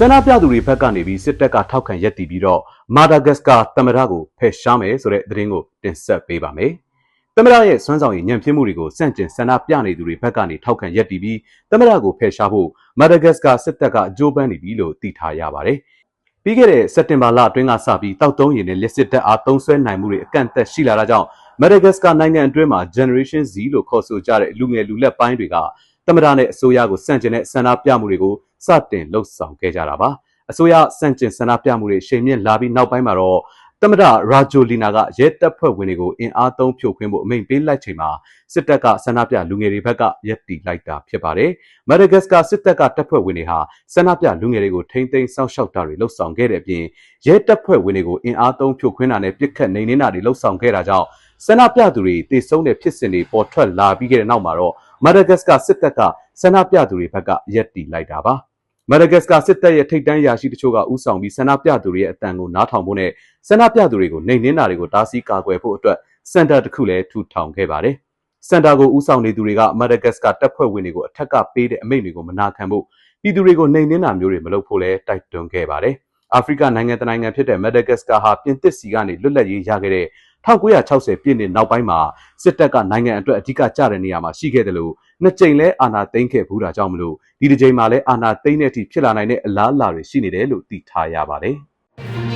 ဆန္ဒပြသူတွေဘက်ကနေပြီးစစ်တပ်ကထောက်ခံရက်တီပြီးတော့မာဒါဂတ်စကာသမ္မတကိုဖယ်ရှားမယ်ဆိုတဲ့သတင်းကိုတင်ဆက်ပေးပါမယ်။သမ္မတရဲ့စွမ်းဆောင်ရည်ညံ့ဖျင်းမှုတွေကိုစန့်ကျင်ဆန္ဒပြနေသူတွေဘက်ကနေထောက်ခံရက်တီပြီးသမ္မတကိုဖယ်ရှားဖို့မာဒါဂတ်စကာစစ်တပ်ကအကြိုးပမ်းနေပြီလို့သိထားရပါတယ်။ပြီးခဲ့တဲ့စက်တင်ဘာလအတွင်းကစပြီးတောက်တုံးရည်နဲ့လက်စစ်တပ်အားသုံးဆွဲနိုင်မှုတွေအကန့်အသတ်ရှိလာတာကြောင့်မက်ဒဂတ်စကာနိုင်ငံအတွင်းမှာ Generation Z လို့ခေါ်ဆိုကြတဲ့လူငယ်လူလက်ပိုင်းတွေကတမရနဲ့အစိုးရကိုစန့်ကျင်တဲ့ဆန္ဒပြမှုတွေကို စတင်လှုပ်ဆောင်ခဲ့ကြတာပါအစိုးရစန့်ကျင်ဆန္ဒပြမှုတွေချိန်မြင့်လာပြီးနောက်ပိုင်းမှာတော့ တမရရာဂျိုလီနာကရဲတပ်ဖွဲ့ဝင်တွေကိုအင်အားသုံးဖြိုခွင်းဖို့အမိန့်ပေးလိုက်ချိန်မှာစစ်တပ်ကဆန္ဒပြလူငယ်တွေဘက်ကရက်တီလိုက်တာဖြစ်ပါတယ်မက်ဒဂတ်စကာစစ်တပ်ကတပ်ဖွဲ့ဝင်တွေဟာဆန္ဒပြလူငယ်တွေကိုထိမ့်သိမ်းစောင့်ရှောက်တာတွေလှုပ်ဆောင်ခဲ့တဲ့အပြင်ရဲတပ်ဖွဲ့ဝင်တွေကိုအင်အားသုံးဖြိုခွင်းတာနဲ့ပြစ်ခတ်နေနေတာတွေလှုပ်ဆောင်ခဲ့တာကြောင့်ဆန္ဒပြသူတွေတေဆုံးတဲ့ဖြစ်စဉ်တွေပေါ်ထွက်လာပြီးခဲ့တဲ့နောက်မှာတော့မာဒါဂတ်စကာစစ်တပ်ကဆန္ဒပြသူတွေဘက်ကရက်တီလိုက်တာပါ မာဒါဂတ်စကာစစ်တပ်ရဲ့ထိပ်တန်းရာရှိတချို့ကဥဆောင်ပြီးဆန္ဒပြသူတွေရဲ့အတန်ကိုနားထောင်ဖို့နဲ့ဆန္ဒပြသူတွေကိုနှိမ်နင်းတာတွေကိုတားဆီးကာကွယ်ဖို့အတွက်စင်တာတစ်ခုလည်းထူထောင်ခဲ့ပါတယ်စင်တာကိုဥဆောင်နေသူတွေကမာဒါဂတ်စကာတပ်ဖွဲ့ဝင်တွေကိုအထက်ကပေးတဲ့အမိန့်တွေကိုမနာခံဖို့ပြည်သူတွေကိုနှိမ်နင်းတာမျိုးတွေမလုပ်ဖို့လည်းတိုက်တွန်းခဲ့ပါတယ်အာဖရိကနိုင်ငံတနိုင်ငံဖြစ်တဲ့မက်ဒဂတ်စကာဟာပြင်သစ်စီကနေလွတ်လပ်ရေးရခဲ့တဲ့ 1960ပြည့်နှစ်နောက်ပိုင်းမှာစစ်တပ်ကနိုင်ငံအတွက်အဓိကကျတဲ့နေရာမှာရှိခဲ့တယ်လို့နှစ်ကြိမ်လဲအာဏာသိမ်းခဲ့ဘူးတာကြောင့်မလို့ဒီတစ်ကြိမ်မှာလဲအာဏာသိမ်းတဲ့အထိဖြစ်လာနိုင်တဲ့အလားအလာတွေရှိနေတယ်လို့သိထားရပါတယ်။